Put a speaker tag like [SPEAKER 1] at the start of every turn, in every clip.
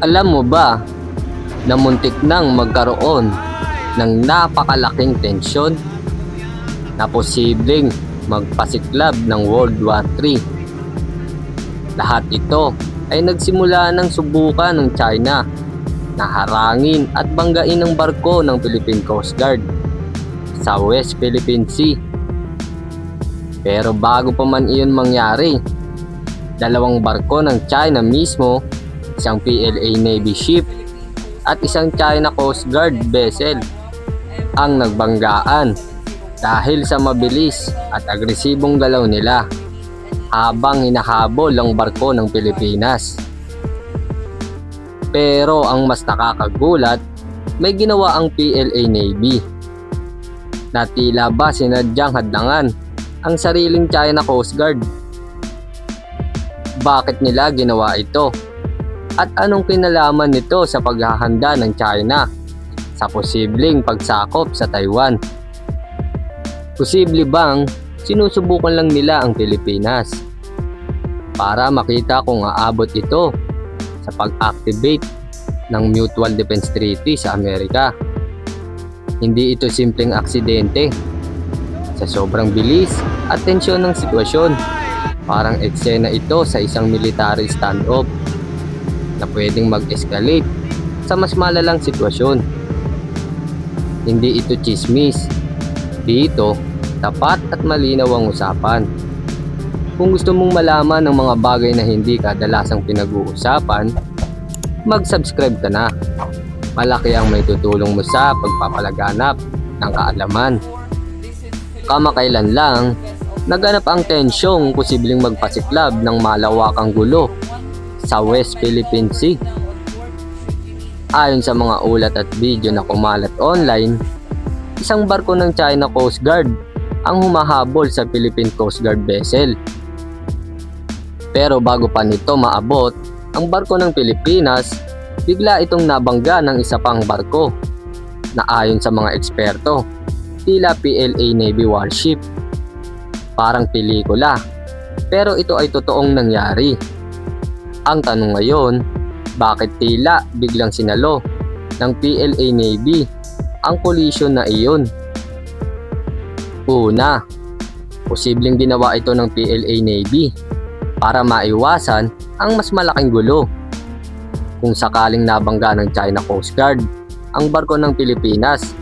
[SPEAKER 1] Alam mo ba na muntik nang magkaroon ng napakalaking tensyon na posibleng magpasiklab ng World War III. Lahat ito ay nagsimula ng subukan ng China na harangin at banggain ang barko ng Philippine Coast Guard sa West Philippine Sea. Pero bago pa man iyon mangyari, dalawang barko ng China mismo, isang PLA Navy ship at isang China Coast Guard vessel ang nagbanggaan dahil sa mabilis at agresibong galaw nila habang hinahabol ang barko ng Pilipinas. Pero ang mas nakakagulat, may ginawa ang PLA Navy na tila ba sinadyang hadlangan ang sariling China Coast Guard. Bakit nila ginawa ito? At anong kinalaman nito sa paghahanda ng China sa posibleng pagsakop sa Taiwan? Posible bang sinusubukan lang nila ang Pilipinas para makita kung aabot ito sa pag-activate ng Mutual Defense Treaty sa Amerika? Hindi ito simpleng aksidente. Sa sobrang bilis at tensyon ng sitwasyon, parang eksena ito sa isang military standoff na pwedeng mag-escalate sa mas malalang sitwasyon. Hindi ito chismis. Dito, tapat at malinaw ang usapan. Kung gusto mong malaman ng mga bagay na hindi kadalasang pinag-uusapan, mag-subscribe ka na. Malaki ang may tutulong mo sa pagpapalaganap ng kaalaman. Kamakailan lang, naganap ang tensyong posibleng magpasiklab ng malawakang gulo sa West Philippine Sea. Ayon sa mga ulat at video na kumalat online, isang barko ng China Coast Guard ang humahabol sa Philippine Coast Guard vessel. Pero bago pa nito maabot, ang barko ng Pilipinas, bigla itong nabangga ng isa pang barko na ayon sa mga eksperto, tila PLA Navy warship. Parang pelikula, pero ito ay totoong nangyari. Ang tanong ngayon, bakit tila biglang sinalo ng PLA Navy ang collision na iyon? Una, posibleng ginawa ito ng PLA Navy para maiwasan ang mas malaking gulo. Kung sakaling nabangga ng China Coast Guard ang barko ng Pilipinas,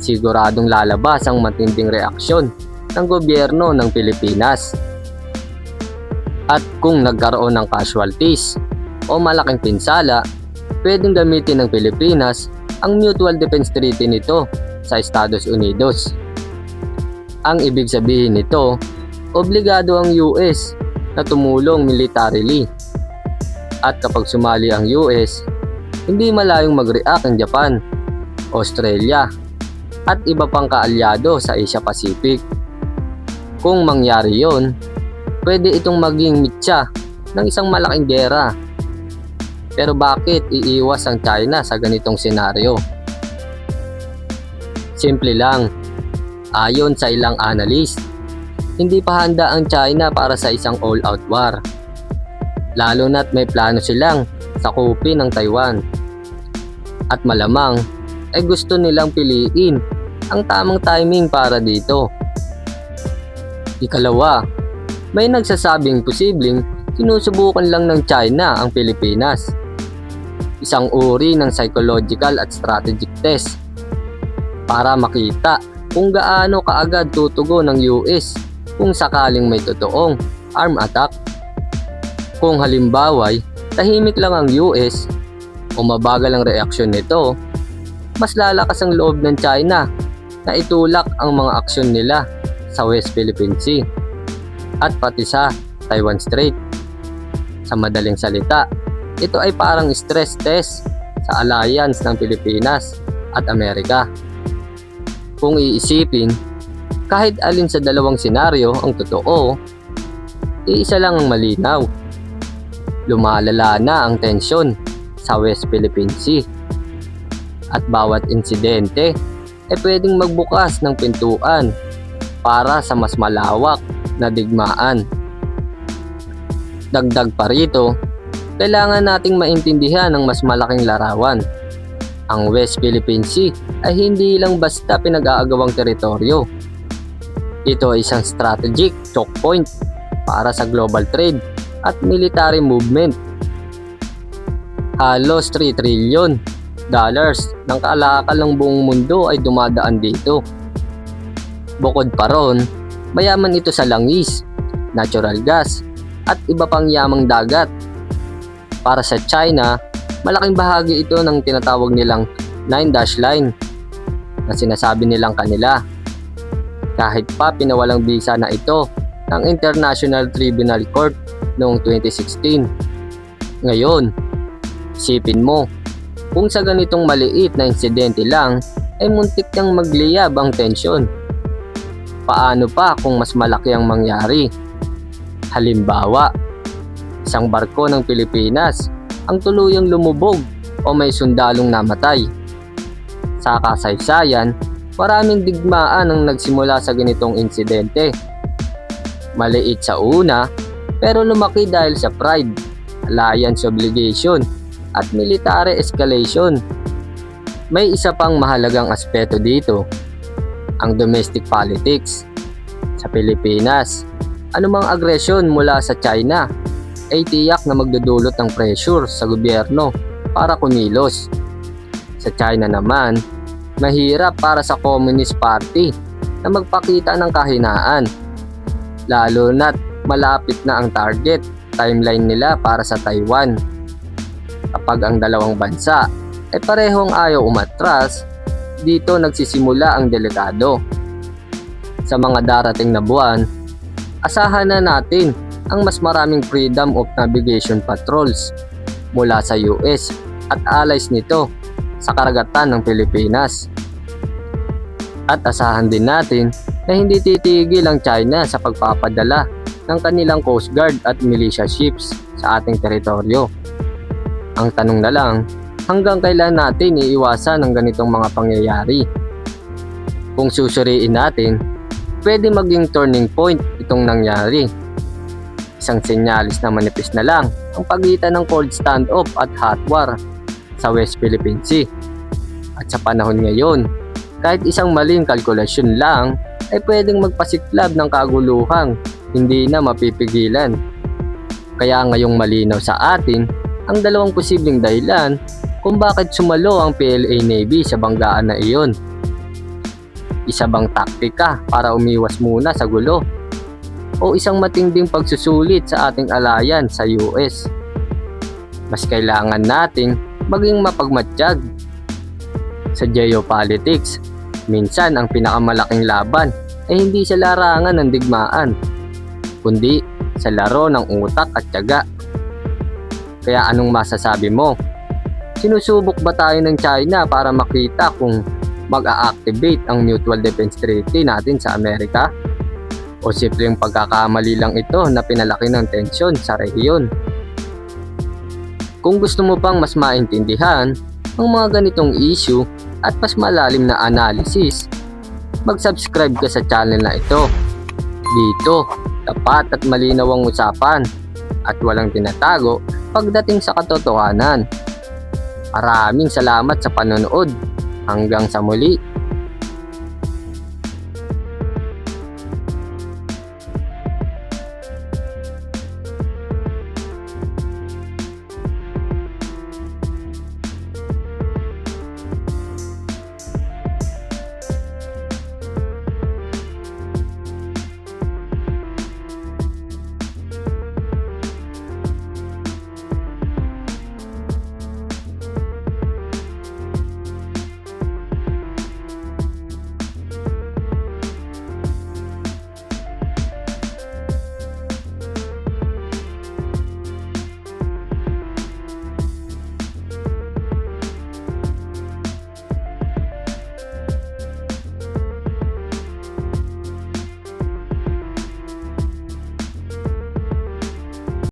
[SPEAKER 1] siguradong lalabas ang matinding reaksyon ng gobyerno ng Pilipinas. At kung nagkaroon ng casualties o malaking pinsala, pwedeng gamitin ng Pilipinas ang Mutual Defense Treaty nito sa Estados Unidos. Ang ibig sabihin nito, obligado ang US na tumulong militarily. At kapag sumali ang US, hindi malayong mag-react ang Japan, Australia, at iba pang kaalyado sa Asia Pacific. Kung mangyari yon, pwede itong maging mitya ng isang malaking gera. Pero bakit iiwas ang China sa ganitong senaryo? Simple lang, ayon sa ilang analyst, hindi pa handa ang China para sa isang all-out war. Lalo na't may plano silang sakupin ng Taiwan. At malamang ay gusto nilang piliin ang tamang timing para dito. Ikalawa, may nagsasabing posibleng sinusubukan lang ng China ang Pilipinas. Isang uri ng psychological at strategic test para makita kung gaano kaagad tutugo ng US kung sakaling may totoong arm attack. Kung halimbawa tahimik lang ang US o mabagal ang reaksyon nito, mas lalakas ang loob ng China na itulak ang mga aksyon nila sa West Philippine Sea at pati sa Taiwan Strait. Sa madaling salita, ito ay parang stress test sa alliance ng Pilipinas at Amerika. Kung iisipin, kahit alin sa dalawang senaryo ang totoo, iisa lang ang malinaw. Lumalala na ang tensyon sa West Philippine Sea. At bawat insidente ay pwedeng magbukas ng pintuan para sa mas malawak na digmaan. Dagdag pa rito, kailangan nating maintindihan ang mas malaking larawan. Ang West Philippine Sea ay hindi lang basta pinag-aagawang teritoryo. Ito ay isang strategic choke point para sa global trade at military movement. Halos 3 trillion dollars ng kaalakal ng buong mundo ay dumadaan dito. Bukod pa ron, mayaman ito sa langis, natural gas, at iba pang yamang dagat. Para sa China, malaking bahagi ito ng tinatawag nilang Nine Dash Line na sinasabi nilang kanila. Kahit pa pinawalang bisa na ito ng International Tribunal Court noong 2016. Ngayon, isipin mo, kung sa ganitong maliit na insidente lang ay muntik nang magliyab ang tensyon. Paano pa kung mas malaki ang mangyari? Halimbawa, isang barko ng Pilipinas ang tuluyang lumubog o may sundalong namatay. Sa kasaysayan, maraming digmaan ang nagsimula sa ganitong insidente. Maliit sa una, pero lumaki dahil sa pride, alliance obligation, at military escalation. May isa pang mahalagang aspeto dito, ang domestic politics. Sa Pilipinas, anumang agresyon mula sa China ay tiyak na magdudulot ng pressure sa gobyerno para kumilos. Sa China naman, mahirap para sa Communist Party na magpakita ng kahinaan. Lalo na't malapit na ang target timeline nila para sa Taiwan. Kapag ang dalawang bansa ay parehong ayaw umatras, dito nagsisimula ang delikado. Sa mga darating na buwan, asahan na natin ang mas maraming freedom of navigation patrols mula sa US at allies nito sa karagatan ng Pilipinas. At asahan din natin na hindi titigil ang China sa pagpapadala ng kanilang Coast Guard at militia ships sa ating teritoryo. Ang tanong na lang, hanggang kailan natin iiwasan ang ganitong mga pangyayari? Kung susuriin natin, pwede maging turning point itong nangyari. Isang senyalis na manipis na lang ang pagitan ng cold standoff at hot war sa West Philippine Sea. At sa panahon ngayon, kahit isang maling kalkulasyon lang ay pwedeng magpasiklab ng kaguluhang hindi na mapipigilan. Kaya ngayong malinaw sa atin ang dalawang posibleng dahilan kung bakit sumalo ang PLA Navy sa banggaan na iyon. Isa bang taktika para umiwas muna sa gulo? O isang matinding pagsusulit sa ating alayan sa US? Mas kailangan nating maging mapagmatsyag. Sa geopolitics, minsan ang pinakamalaking laban ay hindi sa larangan ng digmaan, kundi sa laro ng utak at tiyaga. Kaya anong masasabi mo? Sinusubok ba tayo ng China para makita kung mag-a-activate ang Mutual Defense Treaty natin sa Amerika? O simpleng pagkakamali lang ito na pinalaki ng tensyon sa rehiyon? Kung gusto mo pang mas maintindihan ang mga ganitong issue at mas malalim na analysis, mag-subscribe ka sa channel na ito. Dito, tapat at malinaw ang usapan at walang tinatago pagdating sa katotohanan. Maraming salamat sa panonood. Hanggang sa muli.